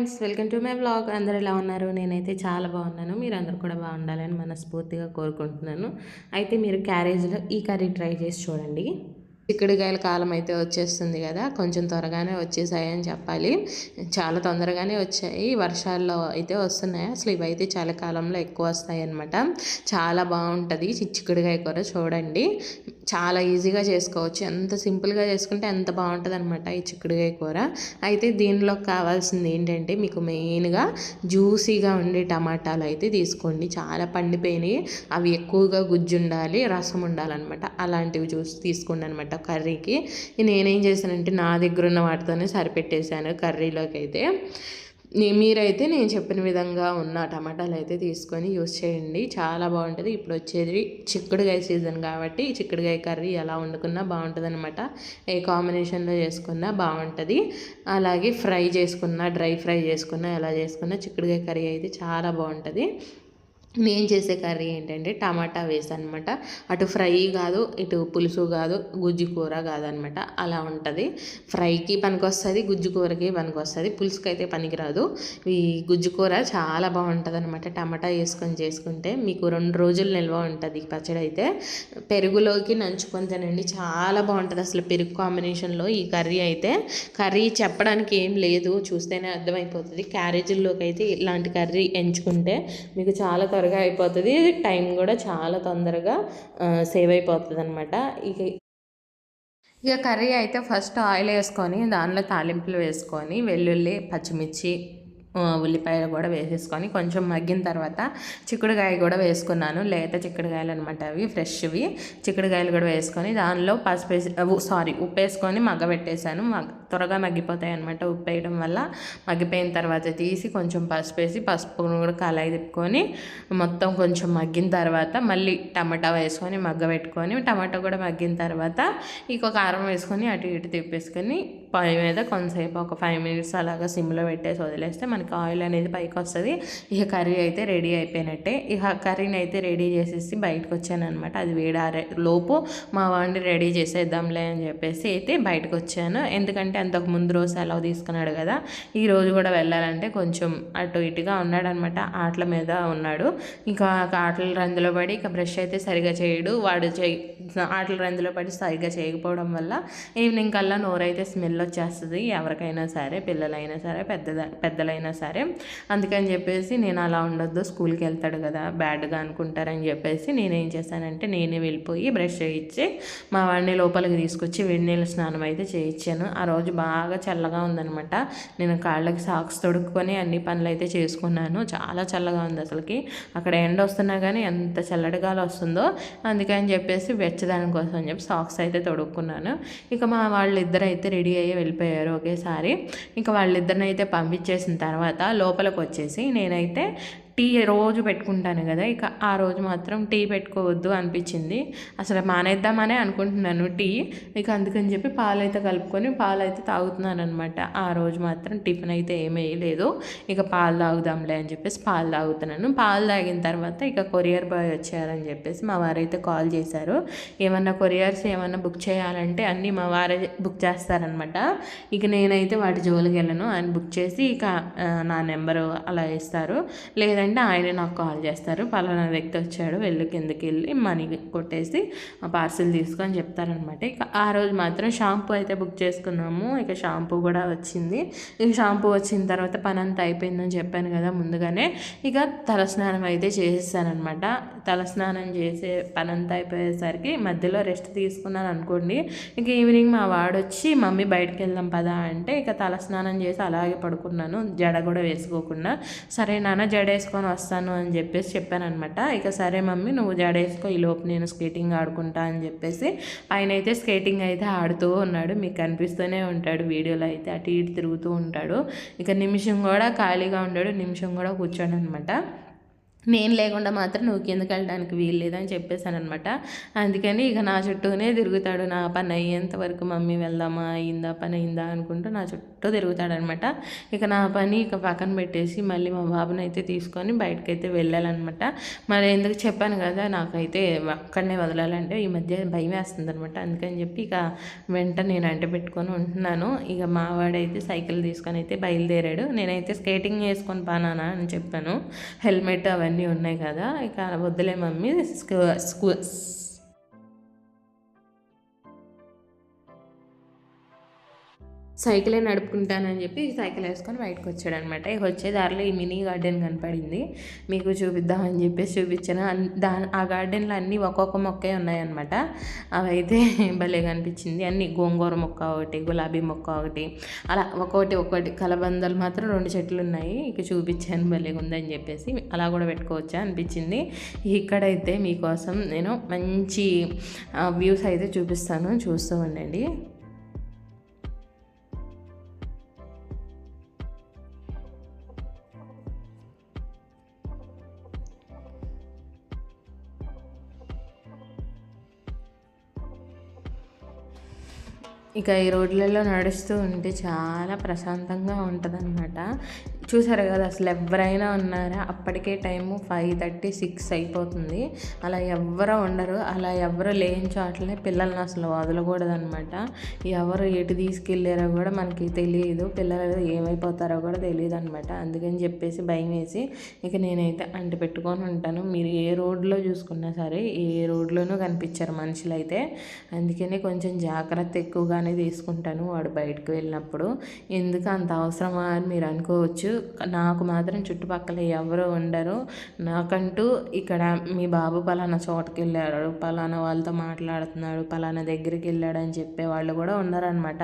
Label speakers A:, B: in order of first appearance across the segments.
A: Friends welcome to my blog అందరు ఎలా ఉన్నారు? నేనైతే చాలా బాగున్నాను. మీరు అందరు కూడా బాగుండాలని మనస్ఫూర్తిగా కోరుకుంటున్నాను. అయితే మీరు క్యారేజ్లో ఈ కర్రీ ట్రై చేసి చూడండి. చిక్కుడుకాయల కాలం అయితే వచ్చేస్తుంది కదా కొంచెం త్వరగానే వచ్చేసాయని చెప్పాలి. చాలా తొందరగానే వచ్చాయి. వర్షాల్లో అయితే వస్తున్నాయి. అసలు ఇవైతే చలికాలంలో ఎక్కువ వస్తాయి అనమాట చాలా బాగుంటుంది. చిక్కుడుకాయ కూర చూడండి. చాలా ఈజీగా చేసుకోవచ్చు. ఎంత సింపుల్గా చేసుకుంటే ఎంత బాగుంటుంది అనమాట ఈ చిక్కుడుకాయ కూర. అయితే దీనిలో కావాల్సింది ఏంటంటే మీకు మెయిన్గా జ్యూసీగా ఉండే టమాటాలు అయితే తీసుకోండి. చాలా పండిపోయినాయి. అవి ఎక్కువగా గుజ్జు ఉండాలి రసం ఉండాలన్నమాట. అలాంటివి జ్యూస్ తీసుకోండి అనమాట కర్రీకి. నేనేం చేశానంటే నా దగ్గర ఉన్న వాటితోనే సరిపెట్టేశాను కర్రీలోకి అయితే మీరైతే నేను చెప్పిన విధంగా ఉన్న టమాటాలు అయితే తీసుకొని యూస్ చేయండి. చాలా బాగుంటుంది. ఇప్పుడు వచ్చేది చిక్కుడుగాయ సీజన్ కాబట్టి చిక్కుడుగాయ కర్రీ ఎలా వండుకున్నా బాగుంటుంది అనమాట ఏ కాంబినేషన్లో చేసుకున్నా బాగుంటుంది. అలాగే ఫ్రై చేసుకున్నా డ్రై ఫ్రై చేసుకున్నా ఎలా చేసుకున్నా చిక్కుడుగాయ కర్రీ అయితే చాలా బాగుంటుంది. నేను చేసే కర్రీ ఏంటంటే టమాటా వేసాను అనమాట అటు ఫ్రై కాదు ఇటు పులుసు కాదు గుజ్జు కూర కాదనమాట. అలా ఉంటుంది. ఫ్రైకి పనికొస్తుంది గుజ్జు కూరకి పనికొస్తుంది. పులుసుకి అయితే పనికిరాదు. ఈ గుజ్జు కూర చాలా బాగుంటుంది అనమాట టమాటా వేసుకొని చేసుకుంటే మీకు రెండు రోజులు నిల్వ ఉంటుంది పచ్చడి అయితే పెరుగులోకి నంచుకొని తినండి. చాలా బాగుంటుంది అసలు పెరుగు కాంబినేషన్లో ఈ కర్రీ అయితే. కర్రీ చెప్పడానికి ఏం లేదు. చూస్తేనే అర్థమైపోతుంది. క్యారేజీల్లోకి అయితే ఇలాంటి కర్రీ ఎంచుకుంటే మీకు చాలా త్వరగా అయిపోతుంది. టైం కూడా చాలా తొందరగా సేవ్ అయిపోతుంది అనమాట ఇక ఇక కర్రీ అయితే ఫస్ట్ ఆయిల్ వేసుకొని దానిలో తాలింపులు వేసుకొని వెల్లుల్లి పచ్చిమిర్చి ఉల్లిపాయలు కూడా వేసేసుకొని కొంచెం మగ్గిన తర్వాత చిక్కుడుకాయ కూడా వేసుకున్నాను. లేత చిక్కుడుకాయలు అనమాట అవి ఫ్రెష్వి. చిక్కుడుకాయలు కూడా వేసుకొని దానిలో పసుపు సారీ ఉప్పు వేసుకొని మగ్గబెట్టేశాను. మగ్గ త్వరగా మగ్గిపోతాయి అనమాట ఉప్పు వేయడం వల్ల. మగ్గిపోయిన తర్వాత తీసి కొంచెం పసుపు వేసి పసుపును కూడా కలాయి తిప్పుకొని మొత్తం కొంచెం మగ్గిన తర్వాత మళ్ళీ టమాటా వేసుకొని మగ్గబెట్టుకొని టమాటా కూడా మగ్గిన తర్వాత ఇంకో కారం వేసుకొని అటు ఇటు తిప్పేసుకొని పై మీద కొంతసేపు ఒక ఫైవ్ మినిట్స్ అలాగా సిమ్లో పెట్టేసి వదిలేస్తే మనకి ఆయిల్ అనేది పైకి వస్తుంది. ఇక కర్రీ అయితే రెడీ అయిపోయినట్టే. ఇక కర్రీని అయితే రెడీ చేసేసి బయటకు వచ్చాను అనమాట అది వేడారే లోపు మా వాడిని రెడీ చేసేద్దాంలే అని చెప్పేసి అయితే బయటకు వచ్చాను. ఎందుకంటే అంతకు ముందు రోజు సెలవు తీసుకున్నాడు కదా ఈ రోజు కూడా వెళ్ళాలంటే కొంచెం అటు ఇటుగా ఉన్నాడనమాట ఆటల మీద ఉన్నాడు. ఇంకా ఆటల రందులో పడి ఇక బ్రష్ అయితే సరిగా చేయడు. వాడు చేయి ఆటల రందులో పడి సరిగా చేయకపోవడం వల్ల ఈవినింగ్ కల్లా నోరైతే స్మెల్ వచ్చేస్తుంది. ఎవరికైనా సరే పిల్లలైనా సరే పెద్ద పెద్దలైనా సరే. అందుకని చెప్పేసి నేను అలా ఉండొద్దు స్కూల్కి వెళ్తాడు కదా బ్యాడ్గా అనుకుంటారని చెప్పేసి నేనేం చేశానంటే నేనే వెళ్ళిపోయి బ్రష్ చేయించి మా వాడిని లోపలికి తీసుకొచ్చి వేడి నీళ్ళ స్నానం అయితే చేయించాను. ఆ రోజు బాగా చల్లగా ఉందనమాట నేను కాళ్ళకి సాక్స్ తొడుక్కొని అన్ని పనులు అయితే చేసుకున్నాను. చాలా చల్లగా ఉంది అసలుకి. అక్కడ ఎండ వస్తున్నా కానీ ఎంత చల్లటి గాలి వస్తుందో అందుకని చెప్పేసి వెచ్చదాని కోసం చెప్పి సాక్స్ అయితే తొడుక్కున్నాను. ఇక మా వాళ్ళిద్దరు అయితే రెడీ అయ్యి వెళ్ళిపోయారు ఒకేసారి. ఇంకా వాళ్ళిద్దరిని అయితే పంపించేసిన తర్వాత లోపలికి వచ్చేసి నేనైతే టీ రోజు పెట్టుకుంటాను కదా ఇక ఆ రోజు మాత్రం టీ పెట్టుకోవద్దు అనిపించింది. అసలు మానేద్దామనే అనుకుంటున్నాను టీ. ఇక అందుకని చెప్పి పాలు అయితే కలుపుకొని పాలు అయితే తాగుతున్నాను అనమాట ఆ రోజు మాత్రం టిఫిన్ అయితే ఏమీ వేయలేదు ఇక పాలు తాగుదాంలే అని చెప్పేసి పాలు తాగుతున్నాను. పాలు తాగిన తర్వాత ఇక కొరియర్ బాయ్ వచ్చారని చెప్పేసి మా వారైతే కాల్ చేశారు. ఏమన్నా కొరియర్స్ ఏమన్నా బుక్ చేయాలంటే అన్నీ మా వారే బుక్ చేస్తారనమాట ఇక నేనైతే వాటి జోలికి వెళ్ళను ఆయన బుక్ చేసి ఇక నా నెంబరు అలా ఇస్తారు. లేదంటే అంటే ఆయన నాకు కాల్ చేస్తారు. పలానా వ్యక్తి వచ్చాడు వెళ్ళి కిందకి వెళ్ళి మనీ కొట్టేసి ఆ పార్సిల్ తీసుకొని చెప్తారనమాట ఇక ఆ రోజు మాత్రం షాంపూ అయితే బుక్ చేసుకున్నాము. ఇక షాంపూ కూడా వచ్చింది. ఇక షాంపూ వచ్చిన తర్వాత పని అంతా అయిపోయిందని చెప్పాను కదా ముందుగానే. ఇక తలస్నానం అయితే చేసేసానమాట తలస్నానం చేసే పని అంతా అయిపోయేసరికి మధ్యలో రెస్ట్ తీసుకున్నాను అనుకోండి. ఇక ఈవినింగ్ మా వాడొచ్చి మమ్మీ బయటకు వెళ్దాం పదా అంటే ఇక తలస్నానం చేసి అలాగే పడుకున్నాను. జడ కూడా వేసుకోకుండా సరే నాన్న జడ వేసుకొని వస్తాను అని చెప్పేసి చెప్పాను అనమాట ఇక సరే మమ్మీ నువ్వు జడ వేసుకో ఈ లోపు నేను స్కేటింగ్ ఆడుకుంటా అని చెప్పేసి ఆయన అయితే స్కేటింగ్ అయితే ఆడుతూ ఉన్నాడు. మీకు కనిపిస్తూనే ఉంటాడు వీడియోలో అయితే. అటు ఇటు తిరుగుతూ ఉంటాడు. ఇక నిమిషం కూడా ఖాళీగా ఉండడు. నిమిషం కూడా కూర్చోడు అనమాట నేను లేకుండా మాత్రం నువ్వు కిందకి వెళ్ళడానికి వీలు లేదని చెప్పేశాను అనమాట అందుకని ఇక నా చుట్టూనే తిరుగుతాడు నా పని అయ్యేంత వరకు మమ్మీ వెళ్దామా అయిందా పని అయిందా అనుకుంటూ నా చుట్టూ తిరుగుతాడనమాట ఇక నా పని ఇక పక్కన పెట్టేసి మళ్ళీ మా బాబుని అయితే తీసుకొని బయటకైతే వెళ్ళాలన్నమాట. మరి ఎందుకు చెప్పాను కదా నాకైతే అక్కడనే వదలాలంటే ఈ మధ్య భయం వేస్తుంది అనమాట అందుకని చెప్పి ఇక వెంట నేను అంట పెట్టుకొని ఉంటున్నాను. ఇక మావాడైతే సైకిల్ తీసుకొని అయితే బయలుదేరాడు. నేనైతే స్కేటింగ్ చేసుకొని పానానా అని చెప్పాను. హెల్మెట్ అవన్నీ అవన్నీ ఉన్నాయి కదా ఇక వద్దులే మమ్మీ. సైకిలే నడుపుకుంటానని చెప్పి సైకిల్ వేసుకొని బయటకు వచ్చాడు అనమాట ఇక వచ్చే దారిలో ఈ మినీ గార్డెన్ కనపడింది. మీకు చూపిద్దామని చెప్పేసి చూపించాను. దా ఆ గార్డెన్లో అన్నీ ఒక్కొక్క మొక్కే ఉన్నాయన్నమాట. అవైతే భలే కనిపించింది. అన్ని గోంగూర మొక్క ఒకటి గులాబీ మొక్క ఒకటి అలా ఒక్కొక్కటి ఒక్కొక్కటి కలబందలు మాత్రం రెండు చెట్లు ఉన్నాయి ఇక చూపించాను భలే ఉందని చెప్పేసి అలా కూడా పెట్టుకోవచ్చా అనిపించింది. ఇక్కడైతే మీకోసం నేను మంచి వ్యూస్ అయితే చూపిస్తాను. చూస్తూ ఉండండి. ఇక ఈ రోడ్లలో నడుస్తూ ఉంటే చాలా ప్రశాంతంగా ఉంటుందన్నమాట. చూసారు కదా అసలు ఎవరైనా ఉన్నారా? అప్పటికే టైము ఫైవ్ థర్టీ సిక్స్ అయిపోతుంది. అలా ఎవరు ఉండరు. అలా ఎవరు లేని చోట్లనే పిల్లల్ని అసలు వదలకూడదు అనమాట ఎవరు ఎటు తీసుకెళ్ళారో కూడా మనకి తెలియదు. పిల్లలు ఏమైపోతారో కూడా తెలియదు అనమాట అందుకని చెప్పేసి భయం వేసి ఇక నేనైతే అంటి పెట్టుకొని ఉంటాను. మీరు ఏ రోడ్లో చూసుకున్నా సరే ఏ రోడ్లోనూ కనిపించారు మనుషులు అయితే అందుకని కొంచెం జాగ్రత్త ఎక్కువగానే తీసుకుంటాను వాడు బయటకు వెళ్ళినప్పుడు. ఎందుకు అంత అవసరమా అని మీరు అనుకోవచ్చు. నాకు మాత్రం చుట్టుపక్కల ఎవరు ఉండరు. నాకంటూ ఇక్కడ మీ బాబు పలానా చోటకి వెళ్ళాడు పలానా వాళ్ళతో మాట్లాడుతున్నాడు పలానా దగ్గరికి వెళ్ళాడు అని చెప్పే వాళ్ళు కూడా ఉన్నారనమాట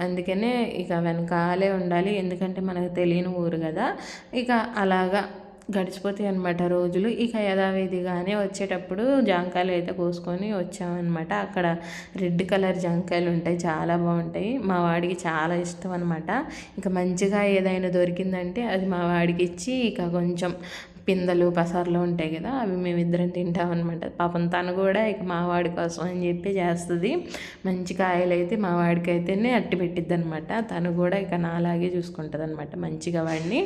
A: అందుకనే ఇక వెనకాలే ఉండాలి. ఎందుకంటే మనకు తెలియని ఊరు కదా. ఇక అలాగా గడిచిపోతాయి అనమాట రోజులు. ఇక యథావిధిగానే వచ్చేటప్పుడు జాంకాయలు అయితే కోసుకొని వచ్చామన్నమాట. అక్కడ రెడ్ కలర్ జాంకాయలు ఉంటాయి చాలా బాగుంటాయి. మా వాడికి చాలా ఇష్టం అనమాట ఇక మంచిగా ఏదైనా దొరికిందంటే అది మా వాడికి ఇచ్చి ఇక కొంచెం పిందెలు పసర్లు ఉంటాయి కదా అవి మేమిద్దరం తింటాం అనమాట పాపం తను కూడా ఇక మావాడి కోసం అని చెప్పి చేస్తుంది. మంచి కాయలు అయితే మా వాడికి అయితేనే అట్టి పెట్టిద్ది అనమాట తను కూడా ఇక నాలాగే చూసుకుంటుంది అనమాట మంచిగా వాడిని.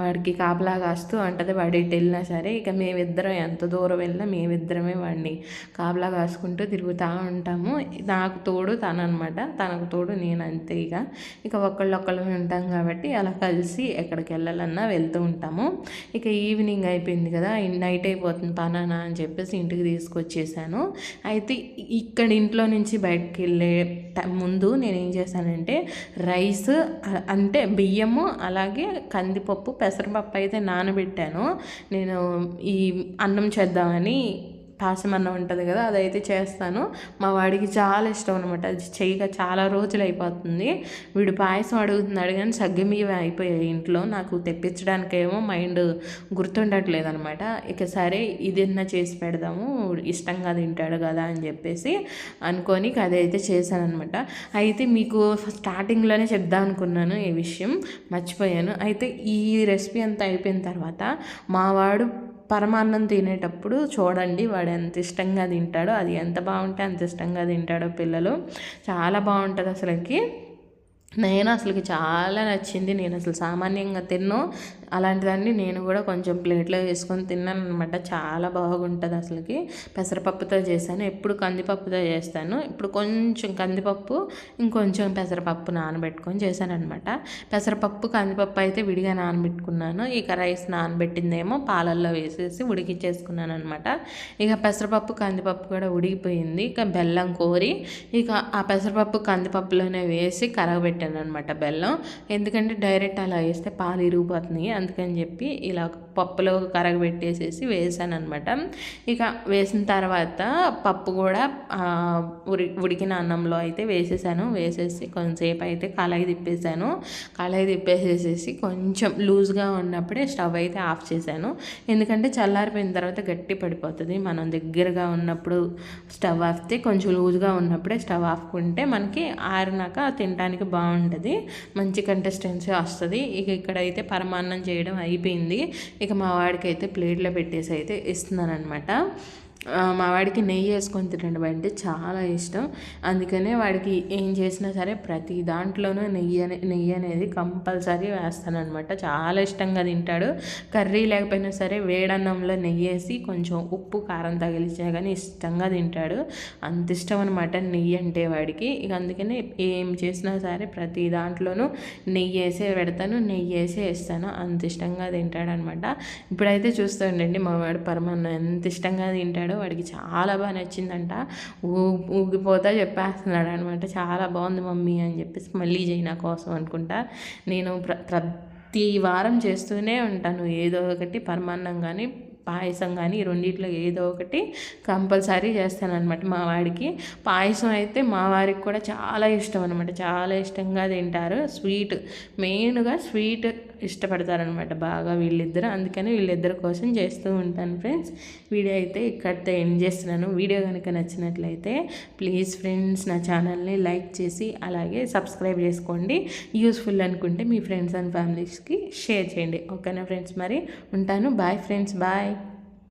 A: వాడికి కాపలా కాస్తూ అంటది వాడి ఇటు వెళ్ళినా సరే ఇక మేమిద్దరం ఎంత దూరం వెళ్ళినా మేమిద్దరమే వాడిని కాపలా కాసుకుంటూ తిరుగుతూ ఉంటాము. నాకు తోడు తను అనమాట తనకు తోడు నేను అంతే ఇక. ఇక ఒకళ్ళొక్కళ్ళు ఉంటాం కాబట్టి అలా కలిసి ఎక్కడికి వెళ్ళాలన్నా వెళ్తూ ఉంటాము. ఇక ఈవినింగ్ ఈవినింగ్ అయిపోయింది కదా నైట్ అయిపోతుంది పనానా అని చెప్పేసి ఇంటికి తీసుకొచ్చేసాను. అయితే ఇక్కడ ఇంట్లో నుంచి బయటకు వెళ్ళే ముందు నేను ఏం చేశానంటే రైస్ అంటే బియ్యము అలాగే కందిపప్పు పెసరపప్పు అయితే నానబెట్టాను. నేను ఈ అన్నం చేద్దామని పాసమన్నం ఉంటుంది కదా అదైతే చేస్తాను. మా వాడికి చాలా ఇష్టం అనమాట అది చేయక చాలా రోజులు అయిపోతుంది. వీడు పాయసం అడుగుతున్నాడు కానీ సగ్గమివి అయిపోయాయి ఇంట్లో. నాకు తెప్పించడానికేమో మైండ్ గుర్తుండట్లేదు అనమాట ఇక సరే ఇదన్నా చేసి పెడదాము ఇష్టంగా తింటాడు కదా అని చెప్పేసి అనుకొని అదైతే చేశాను అనమాట అయితే మీకు స్టార్టింగ్లోనే చెప్దాం అనుకున్నాను ఈ విషయం. మర్చిపోయాను. అయితే ఈ రెసిపీ అంతా అయిపోయిన తర్వాత మావాడు పరమాన్నం తినేటప్పుడు చూడండి వాడు ఎంత ఇష్టంగా తింటాడో అది ఎంత బాగుంటే అంత ఇష్టంగా తింటాడో పిల్లలు. చాలా బాగుంటుంది అసలుకి. నేను అసలుకి చాలా నచ్చింది. నేను అసలు సామాన్యంగా తిన్నో. అలాంటిదాన్ని నేను కూడా కొంచెం ప్లేట్లో వేసుకొని తిన్నాను అనమాట చాలా బాగుంటుంది అసలుకి. పెసరపప్పుతో చేశాను. ఎప్పుడు కందిపప్పుతో చేస్తాను. ఇప్పుడు కొంచెం కందిపప్పు ఇంకొంచెం పెసరపప్పు నానబెట్టుకొని చేశాను అనమాట పెసరపప్పు కందిపప్పు అయితే విడిగా నానబెట్టుకున్నాను. ఇక రైస్ నానబెట్టిందేమో పాలల్లో వేసేసి ఉడికిచ్చేసుకున్నాను అనమాట ఇక పెసరపప్పు కందిపప్పు కూడా ఉడికిపోయింది. ఇక బెల్లం కోరి ఇక ఆ పెసరపప్పు కందిపప్పులోనే వేసి కరగబెట్టాను అనమాట బెల్లం. ఎందుకంటే డైరెక్ట్ అలా వేస్తే పాలు ఇరిగిపోతున్నాయి. అందుకని చెప్పి ఇలా పప్పులో కరగబెట్టేసేసి వేసాను అనమాట ఇక వేసిన తర్వాత పప్పు కూడా ఉడి ఉడికిన అన్నంలో అయితే వేసేసాను. వేసేసి కొంచెంసేపు అయితే కళాయి తిప్పేసాను. కళాయి తిప్పేసేసేసి కొంచెం లూజ్గా ఉన్నప్పుడే స్టవ్ అయితే ఆఫ్ చేశాను. ఎందుకంటే చల్లారిపోయిన తర్వాత గట్టి పడిపోతుంది. మనం దగ్గరగా ఉన్నప్పుడు స్టవ్ ఆఫ్తే కొంచెం లూజ్గా ఉన్నప్పుడే స్టవ్ ఆఫ్కుంటే మనకి ఆరినాక తినడానికి బాగుంటుంది. మంచి కంటెస్టెన్సీ వస్తుంది. ఇక ఇక్కడైతే పరమాన్నం చేయడం అయిపోయింది. ఇక మా వాడికి అయితే ప్లేట్లో పెట్టేసి అయితే ఇస్తున్నాను అనమాట మా వాడికి నెయ్యి వేసుకొని తినడం అంటే చాలా ఇష్టం. అందుకనే వాడికి ఏం చేసినా సరే ప్రతి దాంట్లోనూ నెయ్యి అనే నెయ్యి అనేది కంపల్సరీ వేస్తానమాట చాలా ఇష్టంగా తింటాడు. కర్రీ లేకపోయినా సరే వేడన్నంలో నెయ్యి వేసి కొంచెం ఉప్పు కారం తగిలించినా కానీ ఇష్టంగా తింటాడు. అంత ఇష్టం అనమాట నెయ్యి అంటే వాడికి. ఇక అందుకనే ఏం చేసినా సరే ప్రతి దాంట్లోనూ నెయ్యి వేసే పెడతాను నెయ్యి వేసే వేస్తాను. అంత ఇష్టంగా తింటాడనమాట ఇప్పుడైతే చూస్తుండండి మా వాడు పరమాన్నం ఎంత ఇష్టంగా తింటాడు. తిన్నాడు వాడికి చాలా బాగా నచ్చిందంట. ఊ ఊగిపోతా చెప్పేస్తున్నాడు అనమాట చాలా బాగుంది మమ్మీ అని చెప్పేసి మళ్ళీ చేయి నా కోసం అనుకుంటా. నేను ప్ర ప్రతి వారం చేస్తూనే ఉంటాను. ఏదో ఒకటి పరమాన్నం కానీ పాయసం కానీ రెండిట్లో ఏదో ఒకటి కంపల్సరీ చేస్తానమాట మా వాడికి. పాయసం అయితే మా వారికి కూడా చాలా ఇష్టం అనమాట చాలా ఇష్టంగా తింటారు. స్వీట్ మెయిన్గా స్వీట్ ఇష్టపడతారనమాట బాగా వీళ్ళిద్దరు. అందుకని వీళ్ళిద్దరి కోసం చేస్తూ ఉంటాను ఫ్రెండ్స్. వీడియో అయితే ఇక్కడితో ఎండ్ చేస్తున్నాను. వీడియో కనుక నచ్చినట్లయితే ప్లీజ్ ఫ్రెండ్స్ నా ఛానల్ని లైక్ చేసి అలాగే సబ్స్క్రైబ్ చేసుకోండి. యూస్ఫుల్ అనుకుంటే మీ ఫ్రెండ్స్ అండ్ ఫ్యామిలీస్కి షేర్ చేయండి. ఓకేనా ఫ్రెండ్స్ మరి? ఉంటాను. Bye friends. బాయ్.